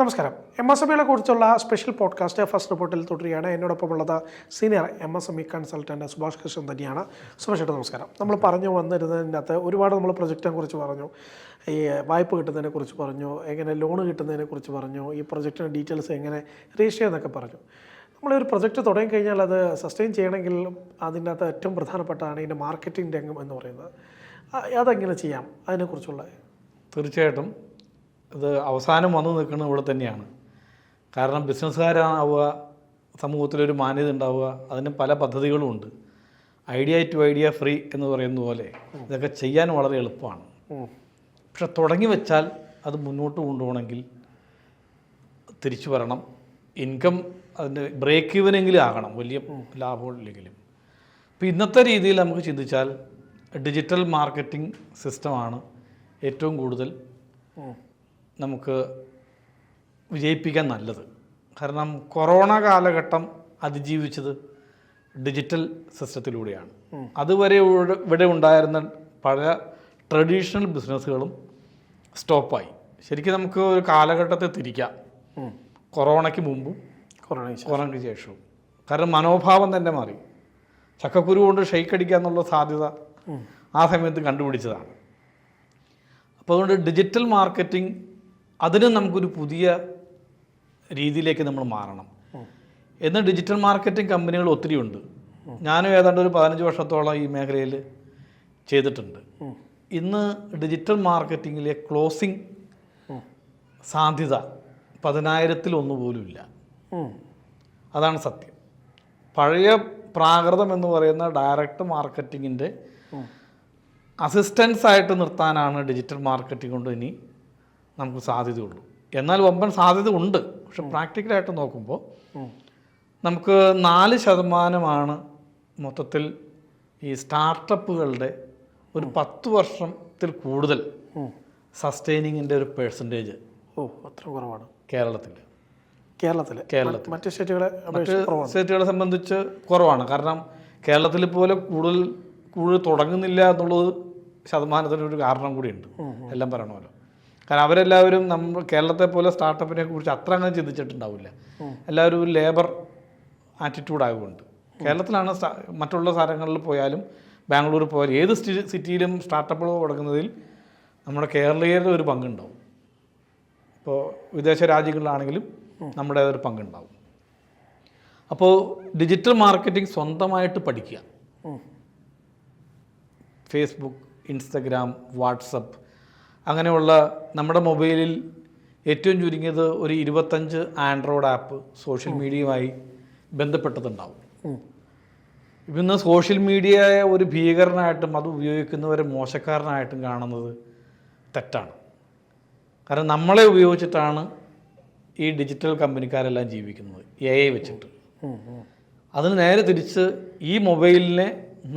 നമസ്കാരം. M S M ഇകളെ കുറിച്ചുള്ള special podcast first റിപ്പോർട്ടിൽ തുടരുകയാണ്. എന്നോടൊപ്പം ഉള്ളത് senior M S M E consultant Subhash Krishnan തന്നെയാണ്. സുഭാഷ് ചേട്ടാ നമസ്കാരം. നമ്മൾ പറഞ്ഞു വന്നിരുന്നതിന്റെ അകത്ത് ഒരുപാട് നമ്മൾ പ്രൊജക്റ്റിനെ കുറിച്ച് പറഞ്ഞു. ഈ വായ്പ കിട്ടുന്നതിനെ കുറിച്ച് പറഞ്ഞു. എങ്ങനെ ലോൺ കിട്ടുന്നതിനെ കുറിച്ച് പറഞ്ഞു. ഈ പ്രൊജക്റ്റിന്റെ ഡീറ്റെയിൽസ് എങ്ങനെ രജിസ്റ്റർ ചെയ്യുന്നൊക്കെ പറഞ്ഞു. നമ്മളൊരു പ്രൊജക്റ്റ് തുടങ്ങി കഴിഞ്ഞാൽ അത് സസ്റ്റെയിൻ ചെയ്യണമെങ്കിൽ അതിന്റെ അകത്ത് ഏറ്റവും പ്രധാനപ്പെട്ടതാണ് ഇതിന്റെ മാർക്കറ്റിംഗ് രംഗം എന്ന് പറയുന്നത്. അതെങ്ങനെ ചെയ്യാം? അതിനെക്കുറിച്ചുള്ള. തീർച്ചയായിട്ടും. ഇത് അവസാനം വന്നു നിൽക്കുന്നത് ഇവിടെ തന്നെയാണ്. കാരണം ബിസിനസ്സുകാരാവുക സമൂഹത്തിലൊരു മാന്യത ഉണ്ടാവുക അതിന് പല പദ്ധതികളും ഉണ്ട്. ഐഡിയ ടു ഐഡിയ ഫ്രീ എന്ന് പറയുന്ന പോലെ ഇതൊക്കെ ചെയ്യാൻ വളരെ എളുപ്പമാണ്. പക്ഷെ തുടങ്ങി വെച്ചാൽ അത് മുന്നോട്ട് കൊണ്ടുപോകണമെങ്കിൽ തിരിച്ചു വരണം. ഇൻകം അതിന്റെ ബ്രേക്ക് ഈവനെങ്കിലും ആകണം. വലിയ ലാഭമില്ലെങ്കിലും അപ്പോൾ ഇന്നത്തെ രീതിയിൽ നമുക്ക് ചിന്തിച്ചാൽ ഡിജിറ്റൽ മാർക്കറ്റിംഗ് സിസ്റ്റമാണ് ഏറ്റവും കൂടുതൽ. നമുക്ക് വിജയിപ്പിക്കാൻ നല്ലത്. കാരണം കൊറോണ കാലഘട്ടം അതിജീവിച്ചത് ഡിജിറ്റൽ സിസ്റ്റത്തിലൂടെയാണ്. അതുവരെ ഇവിടെ- ഉണ്ടായിരുന്ന പഴയ ട്രഡീഷണൽ ബിസിനസ്സുകളും സ്റ്റോപ്പായി. ശരിക്കും നമുക്ക് ഒരു കാലഘട്ടത്തെ തിരിക്കാം. കൊറോണയ്ക്ക് മുമ്പും കൊറോണ കൊറോണയ്ക്ക് ശേഷവും. കാരണം മനോഭാവം തന്നെ മാറി. ചക്കക്കുരു കൊണ്ട് ഷെയ്ക്ക് അടിക്കുക എന്നുള്ള സാധ്യത ആ സമയത്ത് കണ്ടുപിടിച്ചതാണ്. അപ്പോൾ അതുകൊണ്ട് ഡിജിറ്റൽ മാർക്കറ്റിംഗ് അതിന് നമുക്കൊരു പുതിയ രീതിയിലേക്ക് നമ്മൾ മാറണം. എന്ന് ഡിജിറ്റൽ മാർക്കറ്റിംഗ് കമ്പനികൾ ഒത്തിരി ഉണ്ട്. ഞാനും ഏതാണ്ട് ഒരു പതിനഞ്ച് വർഷത്തോളം ഈ മേഖലയിൽ ചെയ്തിട്ടുണ്ട്. ഇന്ന് ഡിജിറ്റൽ മാർക്കറ്റിങ്ങിലെ ക്ലോസിംഗ് സാധ്യത പതിനായിരത്തിൽ ഒന്ന് ഇല്ല. അതാണ് സത്യം. പഴയ പ്രാകൃതം എന്ന് പറയുന്ന ഡയറക്റ്റ് മാർക്കറ്റിങ്ങിന്റെ അസിസ്റ്റൻസ് ആയിട്ട് നിർത്താനാണ് ഡിജിറ്റൽ മാർക്കറ്റിംഗ് കൊണ്ട് ഇനി നമുക്ക് സാധ്യതയുള്ളൂ. എന്നാൽ വമ്പൻ സാധ്യത ഉണ്ട് പക്ഷെ പ്രാക്ടിക്കലായിട്ട് നോക്കുമ്പോൾ. നമുക്ക് നാല് ശതമാനമാണ് മൊത്തത്തിൽ ഈ സ്റ്റാർട്ടപ്പുകളുടെ ഒരു പത്ത് വർഷത്തിൽ കൂടുതൽ സസ്റ്റെയിനിങ്ങിന്റെ സസ്റ്റൈനിങ്ങിന്റെ ഒരു പേഴ്സന്റേജ് ഓ അത്ര കുറവാണ്. കേരളത്തിൽ. കേരളത്തിൽ കേരളത്തിൽ. മറ്റ് സ്റ്റേറ്റുകളെ മറ്റ് സ്റ്റേറ്റുകളെ സംബന്ധിച്ച് കുറവാണ്. കാരണം കേരളത്തിൽ പോലെ കൂടുതൽ കൂടുതൽ തുടങ്ങുന്നില്ല എന്നുള്ളത് ശതമാനത്തിനൊരു കാരണം കൂടിയുണ്ട്. എല്ലാം പറയണമല്ലോ. കാരണം അവരെല്ലാവരും നമ്മൾ കേരളത്തെ പോലെ സ്റ്റാർട്ടപ്പിനെ കുറിച്ച് അത്ര അങ്ങനെ ചിന്തിച്ചിട്ടുണ്ടാവില്ല. എല്ലാവരും ഒരു ലേബർ ആറ്റിറ്റ്യൂഡ് ആയതുകൊണ്ട്. കേരളത്തിലാണ് മറ്റുള്ള സ്ഥലങ്ങളിൽ പോയാലും ബാംഗ്ലൂർ പോയാലും ഏത് സിറ്റിയിലും സ്റ്റാർട്ടപ്പുകൾ തുടങ്ങുന്നതിൽ നമ്മുടെ കേരളീയരുടെ ഒരു പങ്കുണ്ടാവും. ഇപ്പോൾ വിദേശ രാജ്യങ്ങളിലാണെങ്കിലും നമ്മുടെ ഒരു പങ്കുണ്ടാവും. അപ്പോൾ ഡിജിറ്റൽ മാർക്കറ്റിംഗ് സ്വന്തമായിട്ട് പഠിക്കുക. ഫേസ്ബുക്ക് ഇൻസ്റ്റഗ്രാം വാട്സപ്പ് അങ്ങനെയുള്ള നമ്മുടെ മൊബൈലിൽ ഏറ്റവും ചുരുങ്ങിയത് ഒരു ഇരുപത്തഞ്ച് ആൻഡ്രോയിഡ് ആപ്പ് സോഷ്യൽ മീഡിയയുമായി ബന്ധപ്പെട്ടതുണ്ടാവും. ഇന്ന് സോഷ്യൽ മീഡിയയെ ഒരു ഭീകരനായിട്ടും അത് ഉപയോഗിക്കുന്നവരെ മോശക്കാരനായിട്ടും കാണുന്നത് തെറ്റാണ്. കാരണം നമ്മളെ ഉപയോഗിച്ചിട്ടാണ് ഈ ഡിജിറ്റൽ കമ്പനിക്കാരെല്ലാം ജീവിക്കുന്നത് എ ഐ വെച്ചിട്ട്. അതിന് നേരെ തിരിച്ച് ഈ മൊബൈലിനെ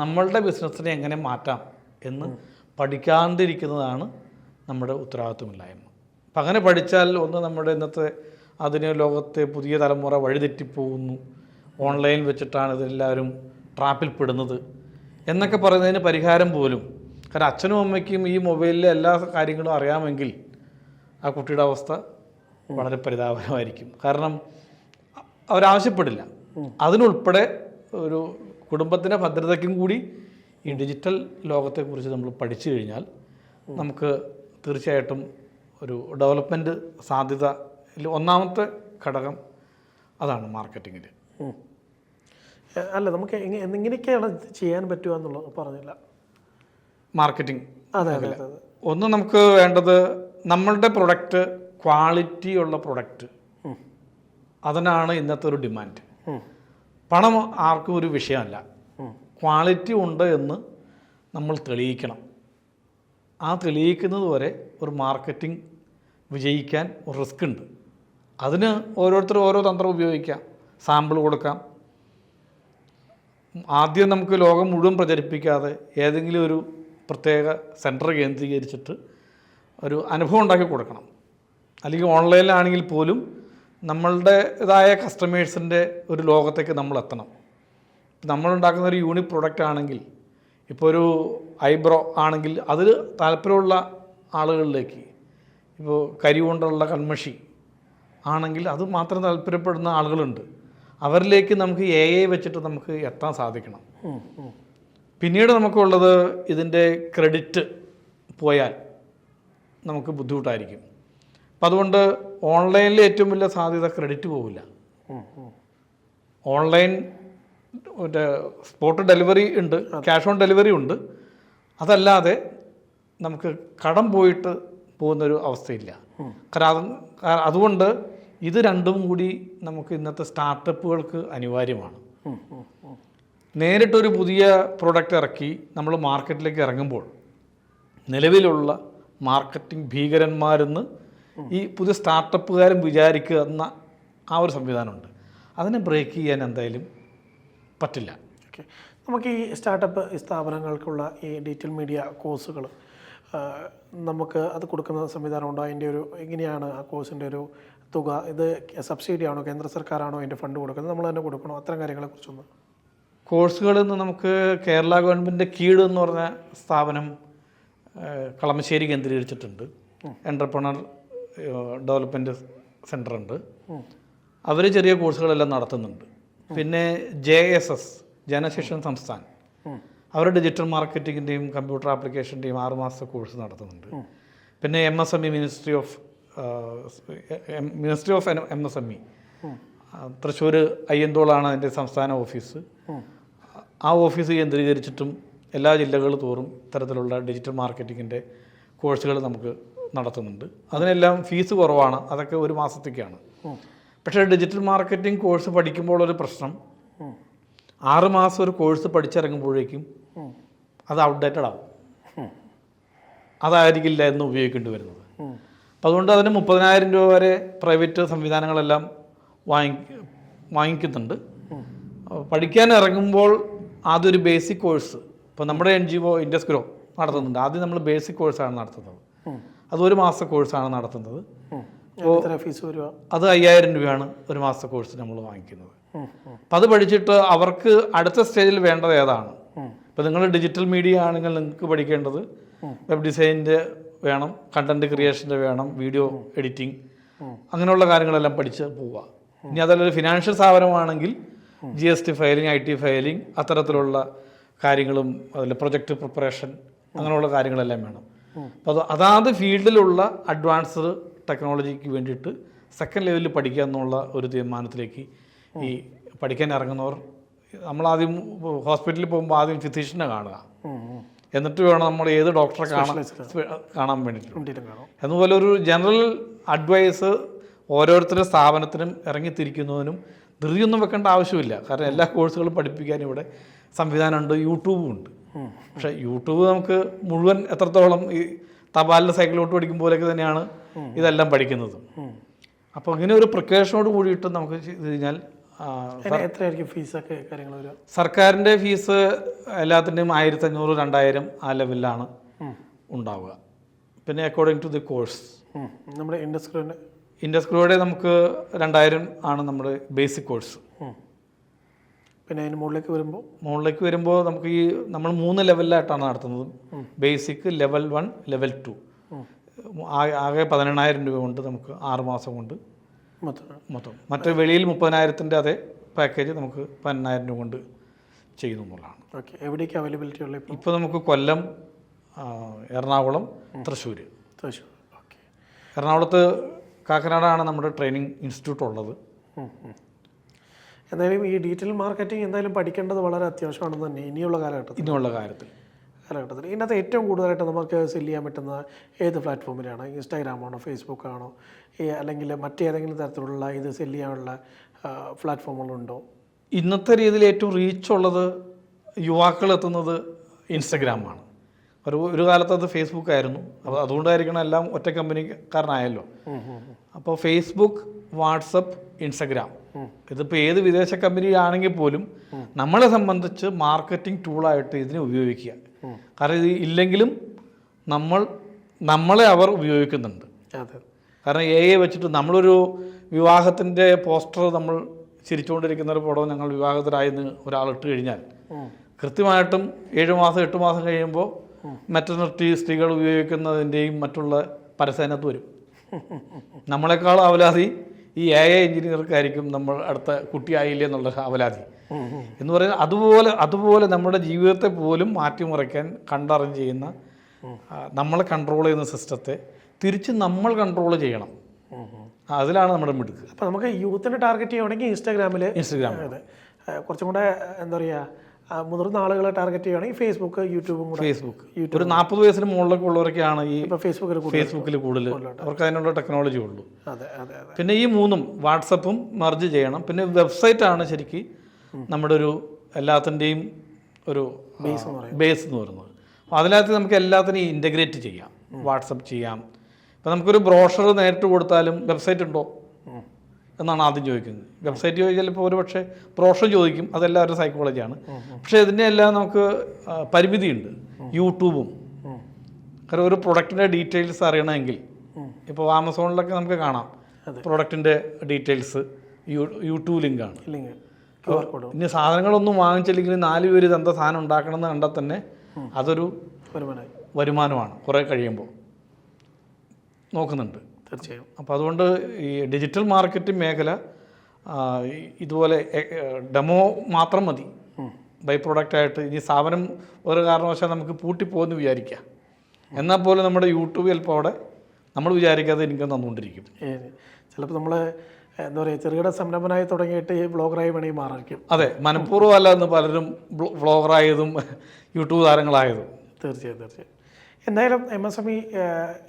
നമ്മളുടെ ബിസിനസ്സിനെ എങ്ങനെ മാറ്റാം എന്ന് പഠിക്കാണ്ടിരിക്കുന്നതാണ് നമ്മുടെ ഉത്തരവാദിത്വമില്ലായ്മ. അപ്പം അങ്ങനെ പഠിച്ചാൽ ഒന്ന് നമ്മുടെ ഇന്നത്തെ ആധുനിക ലോകത്തെ പുതിയ തലമുറ വഴിതെറ്റിപ്പോകുന്നു. ഓൺലൈൻ വെച്ചിട്ടാണ് ഇതെല്ലാവരും ട്രാപ്പിൽ പെടുന്നത്. എന്നൊക്കെ പറയുന്നതിന് പരിഹാരം പോലും. കാരണം അച്ഛനും അമ്മയ്ക്കും ഈ മൊബൈലിലെ എല്ലാ കാര്യങ്ങളും അറിയാമെങ്കിൽ ആ കുട്ടിയുടെ അവസ്ഥ വളരെ പരിതാപകരമായിരിക്കും. കാരണം അവരാവശ്യപ്പെടില്ല. അതിനുൾപ്പെടെ ഒരു കുടുംബത്തിന്റെ ഭദ്രതയ്ക്കും കൂടി ഈ ഡിജിറ്റൽ ലോകത്തെക്കുറിച്ച് നമ്മൾ പഠിച്ചു കഴിഞ്ഞാൽ നമുക്ക് തീർച്ചയായിട്ടും ഒരു ഡെവലപ്മെന്റ് സാധ്യത ഒന്നാമത്തെ ഘടകം അതാണ് മാർക്കറ്റിങ്ങിൽ. അല്ല നമുക്ക് എങ്ങ- എങ്ങനെയൊക്കെയാണ് ഇത് ചെയ്യാൻ പറ്റുക എന്നുള്ളത് പറഞ്ഞില്ല. മാർക്കറ്റിംഗ് അതെ അതെ ഒന്ന് നമുക്ക് വേണ്ടത് നമ്മളുടെ പ്രൊഡക്റ്റ് ക്വാളിറ്റി ഉള്ള പ്രൊഡക്റ്റ്. അതിനാണ് ഇന്നത്തെ ഒരു ഡിമാൻഡ്. പണം ആർക്കും ഒരു വിഷയമല്ല. ക്വാളിറ്റി ഉണ്ട് എന്ന് നമ്മൾ തെളിയിക്കണം. ആ തെളിയിക്കുന്നത് വരെ ഒരു മാർക്കറ്റിംഗ് വിജയിക്കാൻ ഒരു റിസ്ക് ഉണ്ട്. അതിന് ഓരോരുത്തർ ഓരോ തന്ത്രം ഉപയോഗിക്കാം. സാമ്പിൾ കൊടുക്കാം. ആദ്യം നമുക്ക് ലോകം മുഴുവൻ പ്രചരിപ്പിക്കാതെ ഏതെങ്കിലും ഒരു പ്രത്യേക സെന്റർ കേന്ദ്രീകരിച്ചിട്ട് ഒരു അനുഭവം ഉണ്ടാക്കി കൊടുക്കണം. അല്ലെങ്കിൽ ഓൺലൈനിലാണെങ്കിൽ പോലും നമ്മളുടേതായ കസ്റ്റമേഴ്സിന്റെ ഒരു ലോകത്തേക്ക് നമ്മൾ എത്തണം നമ്മളുണ്ടാക്കുന്ന ഒരു യൂണിക് പ്രൊഡക്റ്റ് ആണെങ്കിൽ ഇപ്പോൾ ഒരു ഐബ്രോ ആണെങ്കിൽ അതിൽ താല്പര്യമുള്ള ആളുകളിലേക്ക് ഇപ്പോൾ കരി കൊണ്ടുള്ള കൺമഷി ആണെങ്കിൽ അത് മാത്രം താല്പര്യപ്പെടുന്ന ആളുകളുണ്ട്. അവരിലേക്ക് നമുക്ക് എ ഐ വെച്ചിട്ട് നമുക്ക് എത്താൻ സാധിക്കണം. പിന്നീട് നമുക്കുള്ളത് ഇതിന്റെ ക്രെഡിറ്റ് പോയാൽ നമുക്ക് ബുദ്ധിമുട്ടായിരിക്കും. അപ്പം അതുകൊണ്ട് ഓൺലൈനിൽ ഏറ്റവും വലിയ സാധ്യത ക്രെഡിറ്റ് പോവില്ല. ഓൺലൈൻ മറ്റേ സ്പോട്ട് ഡെലിവറി ഉണ്ട് ക്യാഷ് ഓൺ ഡെലിവറി ഉണ്ട്. അതല്ലാതെ നമുക്ക് കടം പോയിട്ട് പോകുന്നൊരു അവസ്ഥയില്ല. കാരണം അത് അതുകൊണ്ട് ഇത് രണ്ടും കൂടി നമുക്ക് ഇന്നത്തെ സ്റ്റാർട്ടപ്പുകൾക്ക് അനിവാര്യമാണ്. നേരിട്ടൊരു പുതിയ പ്രോഡക്റ്റ് ഇറക്കി നമ്മൾ മാർക്കറ്റിലേക്ക് ഇറങ്ങുമ്പോൾ നിലവിലുള്ള മാർക്കറ്റിംഗ് ഭീകരന്മാരെന്ന് ഈ പുതിയ സ്റ്റാർട്ടപ്പുകാരും വിചാരിക്കുക എന്ന ആ ഒരു സംവിധാനമുണ്ട്. അതിനെ ബ്രേക്ക് ചെയ്യാൻ എന്തായാലും പറ്റില്ല. ഓക്കെ നമുക്ക് ഈ സ്റ്റാർട്ടപ്പ് സ്ഥാപനങ്ങൾക്കുള്ള ഈ ഡിജിറ്റൽ മീഡിയ കോഴ്സുകൾ നമുക്ക് അത് കൊടുക്കുന്ന സംവിധാനമുണ്ടോ അതിന്റെ ഒരു എങ്ങനെയാണ് ആ കോഴ്സിന്റെ ഒരു തുക? ഇത് സബ്സിഡി ആണോ? കേന്ദ്ര സർക്കാരാണോ അതിന്റെ ഫണ്ട് കൊടുക്കുന്നത്? നമ്മൾ തന്നെ കൊടുക്കണോ? അത്തരം കാര്യങ്ങളെക്കുറിച്ചൊന്ന്. കോഴ്സുകളിൽ നിന്ന് നമുക്ക് കേരള ഗവൺമെന്റ് കീട് എന്ന് പറഞ്ഞ സ്ഥാപനം കളമശ്ശേരി കേന്ദ്രീകരിച്ചിട്ടുണ്ട്. എന്റർപ്രണർ ഡെവലപ്മെന്റ് സെന്റർ ഉണ്ട് അവർ ചെറിയ കോഴ്സുകളെല്ലാം നടത്തുന്നുണ്ട്. പിന്നെ J S S Jan Shikshan Sansthan അവർ ഡിജിറ്റൽ മാർക്കറ്റിങ്ങിന്റെയും കമ്പ്യൂട്ടർ ആപ്ലിക്കേഷന്റെയും ആറുമാസത്തെ കോഴ്സ് നടത്തുന്നുണ്ട്. പിന്നെ M S M E ministry of ministry of M S M E Thrissur അയ്യന്തോളാണ് അതിന്റെ സംസ്ഥാന ഓഫീസ്. ആ ഓഫീസ് കേന്ദ്രീകരിച്ചിട്ടും എല്ലാ ജില്ലകൾ തോറും ഇത്തരത്തിലുള്ള ഡിജിറ്റൽ മാർക്കറ്റിങ്ങിന്റെ കോഴ്സുകൾ നമുക്ക് നടത്തുന്നുണ്ട്. അതിനെല്ലാം ഫീസ് കുറവാണ്. അതൊക്കെ ഒരു മാസത്തേക്കാണ്. പക്ഷേ ഡിജിറ്റൽ മാർക്കറ്റിംഗ് കോഴ്സ് പഠിക്കുമ്പോൾ ഒരു പ്രശ്നം ആറ് മാസം ഒരു കോഴ്സ് പഠിച്ചിറങ്ങുമ്പോഴേക്കും അത് ഔട്ട്ഡേറ്റഡ് ആവും. അതായിരിക്കില്ല എന്ന് ഉപയോഗിക്കേണ്ടി വരുന്നത്. അപ്പം അതുകൊണ്ട് അതിന് മുപ്പതിനായിരം രൂപ വരെ പ്രൈവറ്റ് സംവിധാനങ്ങളെല്ലാം വാങ്ങി വാങ്ങിക്കുന്നുണ്ട്. പഠിക്കാൻ ഇറങ്ങുമ്പോൾ അതൊരു ബേസിക് കോഴ്സ് ഇപ്പോൾ നമ്മുടെ എൻ ജി ഒ ഇൻഡസ്ഗ്രോ നടത്തുന്നുണ്ട്. ആദ്യം നമ്മൾ ബേസിക് കോഴ്സാണ് നടത്തുന്നത്. അത് ഒരു മാസത്തെ കോഴ്സാണ് നടത്തുന്നത്. ഫീസ് വരിക അത് അയ്യായിരം രൂപയാണ് ഒരു മാസത്തെ കോഴ്സ് നമ്മൾ വാങ്ങിക്കുന്നത്. അപ്പം അത് പഠിച്ചിട്ട് അവർക്ക് അടുത്ത സ്റ്റേജിൽ വേണ്ടത് ഏതാണ്? ഇപ്പം നിങ്ങൾ ഡിജിറ്റൽ മീഡിയ ആണെങ്കിൽ നിങ്ങൾക്ക് പഠിക്കേണ്ടത് വെബ് ഡിസൈനിന്റെ വേണം കണ്ടന്റ് ക്രിയേഷന്റെ വേണം വീഡിയോ എഡിറ്റിംഗ് അങ്ങനെയുള്ള കാര്യങ്ങളെല്ലാം പഠിച്ച് പോവുക. ഇനി അതല്ലൊരു financial സ്ഥാപനമാണെങ്കിൽ G S T filing I T filing അത്തരത്തിലുള്ള കാര്യങ്ങളും അതിൽ പ്രൊജക്ട് പ്രിപ്പറേഷൻ അങ്ങനെയുള്ള കാര്യങ്ങളെല്ലാം വേണം. അപ്പോൾ അത് അതാത് ഫീൽഡിലുള്ള അഡ്വാൻസ്ഡ് ടെക്നോളജിക്ക് വേണ്ടിയിട്ട് സെക്കൻഡ് ലെവലിൽ പഠിക്കുക എന്നുള്ള ഒരു തീരുമാനത്തിലേക്ക് ഈ പഠിക്കാൻ ഇറങ്ങുന്നവർ നമ്മളാദ്യം ഹോസ്പിറ്റലിൽ പോകുമ്പോൾ ആദ്യം ഫിസിഷ്യനെ കാണുക. എന്നിട്ട് വേണം നമ്മൾ ഏത് ഡോക്ടറെ കാണാൻ കാണാൻ വേണ്ടിയിട്ട്. അതുപോലെ ഒരു ജനറൽ അഡ്വൈസ് ഓരോരുത്തരുടെ സ്ഥാപനത്തിനും ഇറങ്ങിത്തിരിക്കുന്നതിനും ധൃതിയൊന്നും വെക്കേണ്ട ആവശ്യമില്ല. കാരണം എല്ലാ കോഴ്സുകളും പഠിപ്പിക്കാൻ ഇവിടെ സംവിധാനമുണ്ട് യൂട്യൂബും ഉണ്ട്. പക്ഷേ യൂട്യൂബ് നമുക്ക് മുഴുവൻ എത്രത്തോളം ഈ തപാലിന്റെ സൈക്കിളോട്ട് പഠിക്കും പോലെയൊക്കെ തന്നെയാണ് ഇതെല്ലാം പഠിക്കുന്നത്. അപ്പോൾ ഇങ്ങനെ ഒരു പ്രിക്കോഷനോട് കൂടിയിട്ട് നമുക്ക് ചെയ്ത് കഴിഞ്ഞാൽ എത്രയായിരിക്കും ഫീസൊക്കെ കാര്യങ്ങൾ വരിക? സർക്കാരിന്റെ ഫീസ് എല്ലാത്തിന്റെയും ആയിരത്തി അഞ്ഞൂറ് രണ്ടായിരം ആ ലെവലിലാണ് ഉണ്ടാവുക. പിന്നെ അക്കോർഡിംഗ് ടു ദി കോഴ്സ്. നമ്മുടെ ഇൻഡസ്ട്രീന്റെ ഇൻഡസ്ക്രൂയുടെ നമുക്ക് രണ്ടായിരം ആണ് നമ്മുടെ ബേസിക് കോഴ്സ് പിന്നെ അതിന് മുകളിലേക്ക് വരുമ്പോൾ? മുകളിലേക്ക് വരുമ്പോൾ നമുക്ക് ഈ നമ്മൾ മൂന്ന് ലെവലിലായിട്ടാണ് നടത്തുന്നത്. Basic level one level two ആകെ പതിനെണ്ണായിരം രൂപ കൊണ്ട് നമുക്ക് ആറുമാസം കൊണ്ട് മൊത്തം. മൊത്തം. മറ്റേ വെളിയിൽ മുപ്പതിനായിരത്തിന്റെ അതേ പാക്കേജ് നമുക്ക് പതിനെണ്ണായിരം രൂപ കൊണ്ട് ചെയ്യുന്നു എന്നുള്ളതാണ്. ഓക്കെ. എവിടേക്ക് അവൈലബിലിറ്റി ഉള്ളത് ഇപ്പോൾ ഇപ്പോൾ നമുക്ക് കൊല്ലം എറണാകുളം തൃശ്ശൂർ തൃശ്ശൂർ. ഓക്കെ. എറണാകുളത്ത് കാക്കനാടാണ് നമ്മുടെ ട്രെയിനിങ് ഇൻസ്റ്റിറ്റ്യൂട്ട് ഉള്ളത്. എന്തായാലും ഈ ഡിജിറ്റൽ മാർക്കറ്റിംഗ് എന്തായാലും പഠിക്കേണ്ടത് വളരെ അത്യാവശ്യമാണെന്ന് തന്നെ ഇനിയുള്ള കാലഘട്ടത്തിൽ. ഇനിയുള്ള കാര്യത്തിൽ കാലഘട്ടത്തിൽ. ഇതിനകത്ത് ഏറ്റവും കൂടുതലായിട്ട് നമുക്ക് സെൽ ചെയ്യാൻ പറ്റുന്ന ഏത് പ്ലാറ്റ്ഫോമിലാണ് ഇൻസ്റ്റാഗ്രാമാണോ ഫേസ്ബുക്കാണോ ആണോ അല്ലെങ്കിൽ മറ്റേതെങ്കിലും തരത്തിലുള്ള ഇത് സെൽ ചെയ്യാനുള്ള പ്ലാറ്റ്ഫോമുകളുണ്ടോ ഇന്നത്തെ രീതിയിൽ ഏറ്റവും റീച്ച് ഉള്ളത് യുവാക്കൾ എത്തുന്നത് ഇൻസ്റ്റഗ്രാമാണ് ഒരു ഒരു കാലത്ത് അത് ഫേസ്ബുക്ക് ആയിരുന്നു. അപ്പോൾ അതുകൊണ്ടായിരിക്കണം എല്ലാം ഒറ്റ കമ്പനിക്കാരനായല്ലോ. അപ്പോൾ ഫേസ്ബുക്ക് വാട്സപ്പ് ഇൻസ്റ്റഗ്രാം ഇതിപ്പോൾ ഏത് വിദേശ കമ്പനിയാണെങ്കിൽ പോലും നമ്മളെ സംബന്ധിച്ച് മാർക്കറ്റിംഗ് ടൂളായിട്ട് ഇതിനെ ഉപയോഗിക്കുക. കാരണം ഇത് ഇല്ലെങ്കിലും നമ്മൾ നമ്മളെ അവർ ഉപയോഗിക്കുന്നുണ്ട്. കാരണം എ ഐ വെച്ചിട്ട് നമ്മളൊരു വിവാഹത്തിന്റെ പോസ്റ്റർ നമ്മൾ ചിരിച്ചുകൊണ്ടിരിക്കുന്ന ഒരു പടം ഞങ്ങൾ വിവാഹത്തിലായെന്ന് ഒരാൾ ഇട്ട് കഴിഞ്ഞാൽ കൃത്യമായിട്ടും ഏഴ് മാസം എട്ട് മാസം കഴിയുമ്പോൾ മെറ്റർണിറ്റി സ്ത്രീകൾ ഉപയോഗിക്കുന്നതിന്റെയും മറ്റുള്ള പരസ്യനത്ത് വരും. നമ്മളെക്കാൾ അവലാതി ഈ എ ഐ എഞ്ചിനീയർക്കായിരിക്കും നമ്മൾ അടുത്ത കുട്ടിയായില്ലേ എന്നുള്ള അവലാതി. എന്ന് പറയുന്നത് അതുപോലെ അതുപോലെ നമ്മുടെ ജീവിതത്തെ പോലും മാറ്റിമറിക്കാൻ കണ്ടറിഞ്ഞ് ചെയ്യുന്ന നമ്മൾ നമ്മളെ കൺട്രോൾ ചെയ്യുന്ന സിസ്റ്റത്തെ തിരിച്ച് നമ്മൾ കൺട്രോൾ ചെയ്യണം. അതിലാണ് നമ്മുടെ മിടുക്ക്. അപ്പോൾ നമുക്ക് യൂത്തിനെ ടാർഗറ്റ് ചെയ്യുകയാണെങ്കിൽ ഇൻസ്റ്റാഗ്രാമിൽ ഇൻസ്റ്റാഗ്രാമിൽ കുറച്ചും കൂടെ എന്താ പറയുക മുതിർന്ന ആളുകളെ ടാർഗറ്റ് ചെയ്യുകയാണെങ്കിൽ ഫേസ്ബുക്ക് യൂട്യൂബും കൂടെ ഫേസ്ബുക്ക് ഒരു നാൽപ്പത് വയസ്സിന് മുകളിലൊക്കെ ഉള്ളവരൊക്കെയാണ് ഈ ഫേസ്ബുക്കിൽ ഫേസ്ബുക്കിൽ കൂടുതൽ അവർക്ക് അതിനുള്ള ടെക്നോളജി ഉള്ളൂ. അതെ അതെ അതെ. പിന്നെ ഈ മൂന്നും വാട്സപ്പും മർജ് ചെയ്യണം. പിന്നെ വെബ്സൈറ്റ് ആണ് ശരിക്ക് നമ്മുടെ ഒരു എല്ലാത്തിന്റെയും ഒരു ബേസ് ബേസ് എന്ന് പറയുന്നത്. അതിനകത്ത് നമുക്ക് എല്ലാത്തിനെയും ഇന്റഗ്രേറ്റ് ചെയ്യാം. വാട്സപ്പ് ചെയ്യാം. ഇപ്പം നമുക്കൊരു ബ്രോഷർ നേരിട്ട് കൊടുത്താലും വെബ്സൈറ്റ് ഉണ്ടോ. എന്നാണ് ആദ്യം ചോദിക്കുന്നത്. വെബ്സൈറ്റ് ചോദിച്ചാൽ ഇപ്പോൾ ഒരു പക്ഷേ ബ്രോഷർ ചോദിക്കും. ഒരു സൈക്കോളജിയാണ് പക്ഷേ ഇതിന്റെ എല്ലാം നമുക്ക് പരിമിതിയുണ്ട്. യൂട്യൂബും. കാരണം ഒരു പ്രൊഡക്റ്റിന്റെ ഡീറ്റെയിൽസ് അറിയണമെങ്കിൽ. ഇപ്പോൾ ആമസോണിലൊക്കെ നമുക്ക് കാണാം. പ്രൊഡക്റ്റിന്റെ ഡീറ്റെയിൽസ് യൂട്യൂബ് ലിങ്കാണ് ഇനി സാധനങ്ങളൊന്നും വാങ്ങിച്ചില്ലെങ്കിൽ നാല് പേര് എന്താ സാധനം ഉണ്ടാക്കണം എന്ന് കണ്ടാൽ തന്നെ അതൊരു വരുമാനമാണ്. കുറേ കഴിയുമ്പോൾ. നോക്കുന്നുണ്ട്. തീർച്ചയായും. അപ്പോൾ അതുകൊണ്ട് ഈ ഡിജിറ്റൽ മാർക്കറ്റിംഗ് മേഖല ഇതുപോലെ ഡെമോ മാത്രം മതി. ബൈ പ്രൊഡക്റ്റായിട്ട് ഇനി സ്ഥാപനം ഒരു കാരണവശാൽ നമുക്ക് പൂട്ടിപ്പോകുമെന്ന് വിചാരിക്കുക എന്നാൽ പോലും നമ്മുടെ യൂട്യൂബ് ചിലപ്പോൾ അവിടെ നമ്മൾ വിചാരിക്കാതെ എനിക്ക് തന്നുകൊണ്ടിരിക്കും. ചിലപ്പോൾ നമ്മൾ എന്താ പറയുക ചെറുകിട സംരംഭനായി തുടങ്ങിയിട്ട് ഈ ബ്ലോഗറായി വേണമെങ്കിൽ മാറായിരിക്കും. അതെ മനഃപൂർവം അല്ല എന്ന് പലരും വ്ളോഗറായതും യൂട്യൂബ് താരങ്ങളായതും. തീർച്ചയായും തീർച്ചയായും. എന്തായാലും എം എസ് എം ഇ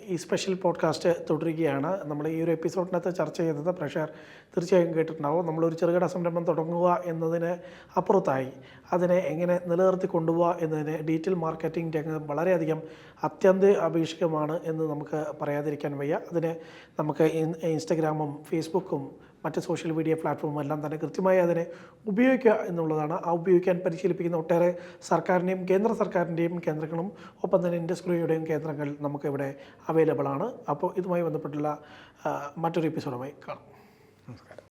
ഈ സ്പെഷ്യൽ പോഡ്കാസ്റ്റ് തുടരുകയാണ്. നമ്മൾ ഈ ഒരു എപ്പിസോഡിനകത്ത് ചർച്ച ചെയ്തത് പ്രഷർ തീർച്ചയായും കേട്ടിട്ടുണ്ടാവും. നമ്മളൊരു ചെറുകിട സംരംഭം തുടങ്ങുക എന്നതിന് അപ്പുറത്തായി അതിനെ എങ്ങനെ നിലനിർത്തി കൊണ്ടുപോകുക എന്നതിന് ഡീറ്റെയിൽ മാർക്കറ്റിംഗ് രംഗം വളരെയധികം അത്യന്താപേക്ഷികമാണ് എന്ന് നമുക്ക് പറയാതിരിക്കാൻ വയ്യ. അതിന് നമുക്ക് ഇൻ- ഇൻസ്റ്റഗ്രാമും ഫേസ്ബുക്കും മറ്റ് സോഷ്യൽ മീഡിയ പ്ലാറ്റ്ഫോമും എല്ലാം തന്നെ കൃത്യമായി അതിനെ ഉപയോഗിക്കുക എന്നുള്ളതാണ്. ആ ഉപയോഗിക്കാൻ പരിശീലിപ്പിക്കുന്ന ഒട്ടേറെ സർക്കാരിന്റെയും കേന്ദ്ര സർക്കാരിന്റെയും കേന്ദ്രങ്ങളും ഒപ്പം തന്നെ ഇൻഡസ്ട്രിയുടെയും കേന്ദ്രങ്ങൾ നമുക്കിവിടെ അവൈലബിൾ ആണ്. അപ്പോൾ ഇതുമായി ബന്ധപ്പെട്ടുള്ള മറ്റൊരു എപ്പിസോഡുമായി കാണാം. നമസ്കാരം.